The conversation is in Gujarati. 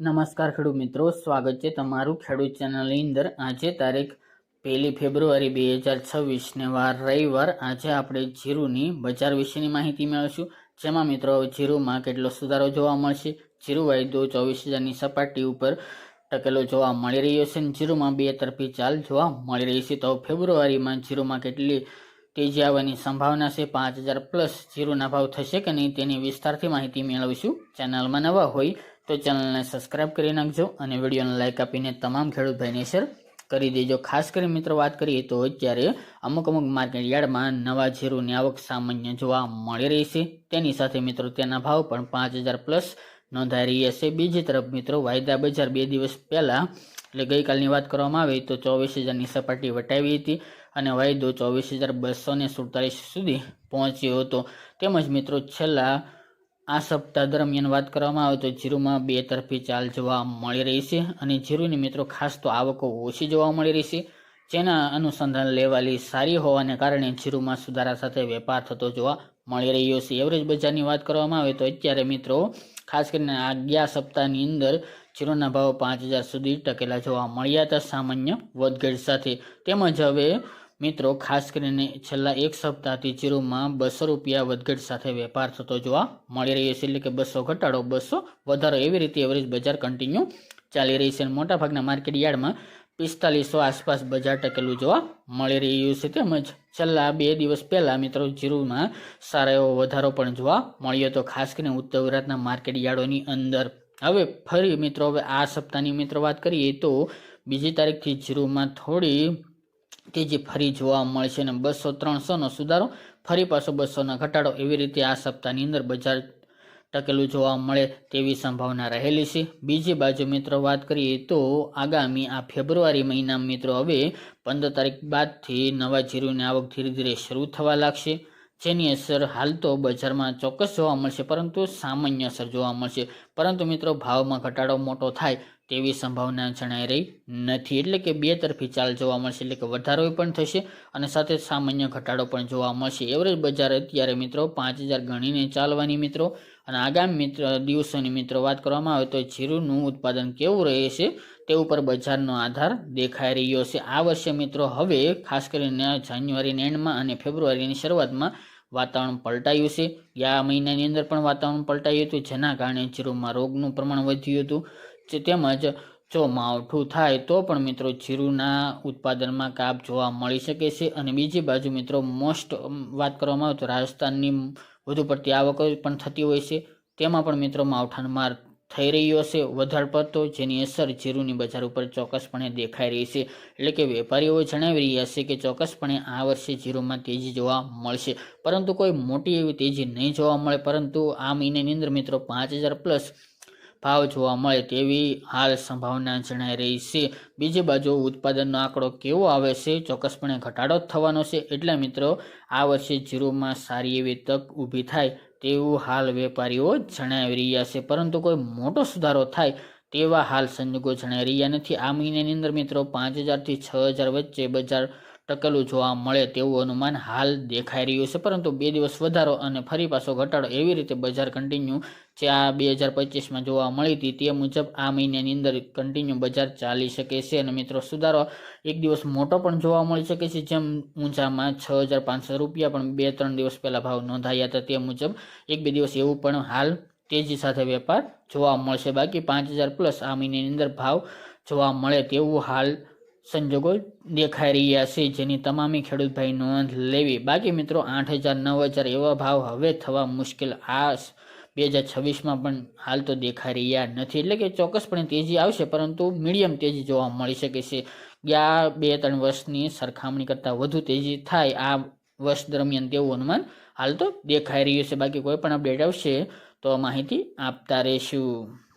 નમસ્કાર ખેડૂત મિત્રો, સ્વાગત છે તમારું ખેડૂત ચેનલની અંદર. આજે તારીખ પહેલી ફેબ્રુઆરી બે હજાર છવ્વીસને વાર રવિવાર. આજે આપણે જીરુની બજાર વિશેની માહિતી મેળવીશું. જેમાં મિત્રો જીરુમાં કેટલો સુધારો જોવા મળશે? જીરુ વાયદો ચોવીસ હજારની સપાટી ઉપર ટકેલો જોવા મળી રહ્યો છે અને જીરુમાં બે તરફી ચાલ જોવા મળી રહી છે. તો ફેબ્રુઆરીમાં જીરુમાં કેટલી તેજી આવવાની સંભાવના છે? પાંચ હજાર પ્લસ જીરુના ભાવ થશે કે નહીં તેની વિસ્તારથી માહિતી મેળવીશું. ચેનલમાં નવા હોય તો ચેનલને સબસ્ક્રાઇબ કરી નાખજો અને વિડીયોને લાઇક આપીને તમામ ખેડૂત ભાઈને શેર કરી દેજો. ખાસ કરી મિત્રો વાત કરીએ તો અત્યારે અમુક અમુક માર્કેટ યાર્ડમાં નવા જીરુની આવક સામાન્ય જોવા મળી રહી છે. તેની સાથે મિત્રો તેના ભાવ પણ પાંચ હજાર પ્લસ નોંધાઈ રહ્યા છે. બીજી તરફ મિત્રો વાયદા બજાર બે દિવસ પહેલાં, એટલે ગઈકાલની વાત કરવામાં આવે તો ચોવીસ હજારની સપાટી વટાવી હતી અને વાયદો ચોવીસ હજાર બસો સુડતાલીસ સુધી પહોંચ્યો હતો. તેમજ મિત્રો છેલ્લા આ સપ્તાહ દરમિયાન વાત કરવામાં આવે તો જીરુમાં બે તરફી ચાલ જોવા મળી રહી છે અને જીરુની મિત્રો ખાસ તો આવકો ઓછી જોવા મળી રહી છે. જેના અનુસંધાન લેવાલી સારી હોવાને કારણે જીરુમાં સુધારા સાથે વેપાર થતો જોવા મળી રહ્યો છે. એવરેજ બજારની વાત કરવામાં આવે તો અત્યારે મિત્રો ખાસ કરીને આગયા સપ્તાહની અંદર જીરુના ભાવ પાંચ હજાર સુધી ટકેલા જોવા મળ્યા હતા સામાન્ય વધઘટ સાથે. તેમજ હવે મિત્રો, ખાસ કરીને છેલ્લા એક સપ્તાહથી જીરુમાં બસો રૂપિયા વધઘટ સાથે વેપાર થતો જોવા મળી રહ્યો છે. એટલે કે બસો ઘટાડો, બસો વધારો એવી રીતે એવરેજ બજાર કન્ટિન્યુ ચાલી રહી છે અને મોટાભાગના માર્કેટ યાર્ડમાં પિસ્તાલીસો આસપાસ બજાર ટકેલું જોવા મળી રહ્યું છે. તેમજ છેલ્લા બે દિવસ પહેલાં મિત્રો જીરુમાં સારો એવો વધારો પણ જોવા મળ્યો હતો. ખાસ કરીને ઉત્તર ગુજરાતના માર્કેટ યાર્ડોની અંદર. હવે ફરી મિત્રો, હવે આ સપ્તાહની મિત્રો વાત કરીએ તો બીજી તારીખથી જીરુમાં થોડી તેજી ફરી જોવા મળશે અને બસો ત્રણસોનો સુધારો, ફરી પાછો બસોનો ઘટાડો એવી રીતે આ સપ્તાહની અંદર બજાર ટકેલું જોવા મળે તેવી સંભાવના રહેલી છે. બીજી બાજુ મિત્રો વાત કરીએ તો આગામી આ ફેબ્રુઆરી મહિના મિત્રો હવે પંદર તારીખ બાદથી નવા જીરુની આવક ધીરે ધીરે શરૂ થવા લાગશે. જેની અસર હાલ તો બજારમાં ચોક્કસ જોવા મળશે, પરંતુ સામાન્ય અસર જોવા મળશે. પરંતુ મિત્રો, ભાવમાં ઘટાડો મોટો થાય તેવી સંભાવના જણાઈ રહી નથી. એટલે કે બે તરફી ચાલ જોવા મળશે, એટલે કે વધારો પણ થશે અને સાથે સામાન્ય ઘટાડો પણ જોવા મળશે. એવરેજ બજાર અત્યારે મિત્રો પાંચ હજાર ગણીને ચાલવાની મિત્રો. અને આગામી મિત્ર, દિવસોની મિત્રો વાત કરવામાં આવે તો જીરુનું ઉત્પાદન કેવું રહેશે તે ઉપર બજારનો આધાર દેખાઈ રહ્યો છે. આ વર્ષે મિત્રો, હવે ખાસ કરીને જાન્યુઆરીના એન્ડમાં અને ફેબ્રુઆરીની શરૂઆતમાં વાતાવરણ પલટાયું છે. ગયા મહિનાની અંદર પણ વાતાવરણ પલટાયું હતું, જેના કારણે જીરુમાં રોગનું પ્રમાણ વધ્યું હતું. તેમજ જો માવઠું થાય તો પણ મિત્રો જીરુના ઉત્પાદનમાં કાપ જોવા મળી શકે છે. અને બીજી બાજુ મિત્રો મોસ્ટ વાત કરવામાં આવે તો રાજસ્થાનની વધુ પડતી આવક પણ થતી હોય છે. તેમાં પણ મિત્રો માવઠાનો માર થઈ રહ્યો હશે વધારે પડતો જેની અસર જીરુની બજાર ઉપર ચોક્કસપણે દેખાઈ રહી છે. એટલે કે વેપારીઓ જણાવી રહ્યા છે કે ચોક્કસપણે આ વર્ષે જીરુમાં તેજી જોવા મળશે. પરંતુ કોઈ મોટી એવી તેજી નહીં જોવા મળે. પરંતુ આ મહિનાની અંદર મિત્રો પાંચ હજાર પ્લસ ભાવ જોવા મળે તેવી હાલ સંભાવના જણાઈ રહી છે. બીજી બાજુ ઉત્પાદનનો આંકડો કેવો આવે છે? ચોક્કસપણે ઘટાડો જ થવાનો છે. એટલે મિત્રો, આ વર્ષે જીરુમાં સારી એવી તક ઊભી થાય તેવું હાલ વેપારીઓ જણાવી રહ્યા છે. પરંતુ કોઈ મોટો સુધારો થાય તેવા હાલ સંજોગો જણાઈ રહ્યા નથી. આ મહિનાની અંદર મિત્રો, પાંચ હજારથી છ હજાર વચ્ચે બજાર ટકેલું જોવા મળે તેવું અનુમાન હાલ દેખાઈ રહ્યું છે. પરંતુ બે દિવસ વધારો અને ફરી પાછો ઘટાડો એવી રીતે બજાર કન્ટિન્યુ જે આ બે હજાર પચીસમાં જોવા મળી હતી તે મુજબ આ મહિનાની અંદર કન્ટિન્યુ બજાર ચાલી શકે છે. અને મિત્રો સુધારો એક દિવસ મોટો પણ જોવા મળી શકે છે. જેમ ઊંચામાં છ હજાર પાંચસો રૂપિયા પણ બે ત્રણ દિવસ પહેલાં ભાવ નોંધાયા હતા તે મુજબ એક બે દિવસ એવું પણ હાલ તેજી સાથે વેપાર જોવા મળશે. બાકી પાંચ હજાર પ્લસ આ મહિનાની અંદર ભાવ જોવા મળે તેવું હાલ સંજોગો દેખાઈ રહ્યા છે, જેની તમામી ખેડૂત ભાઈ નોંધ લેવી. બાકી મિત્રો, આઠ હજાર, નવ હજાર એવા ભાવ હવે થવા મુશ્કેલ. આ બે હજાર છવ્વીસમાં પણ હાલ તો દેખાઈ રહ્યા નથી. એટલે કે ચોક્કસપણે તેજી આવશે, પરંતુ મીડિયમ તેજી જોવા મળી શકે છે. ગયા બે, ત્રણ વર્ષની સરખામણી કરતાં વધુ તેજી થાય આ વર્ષ દરમિયાન તેવું અનુમાન હાલ તો દેખાઈ રહ્યું છે. બાકી કોઈ પણ અપડેટ આવશે તો માહિતી આપતા રહીશું.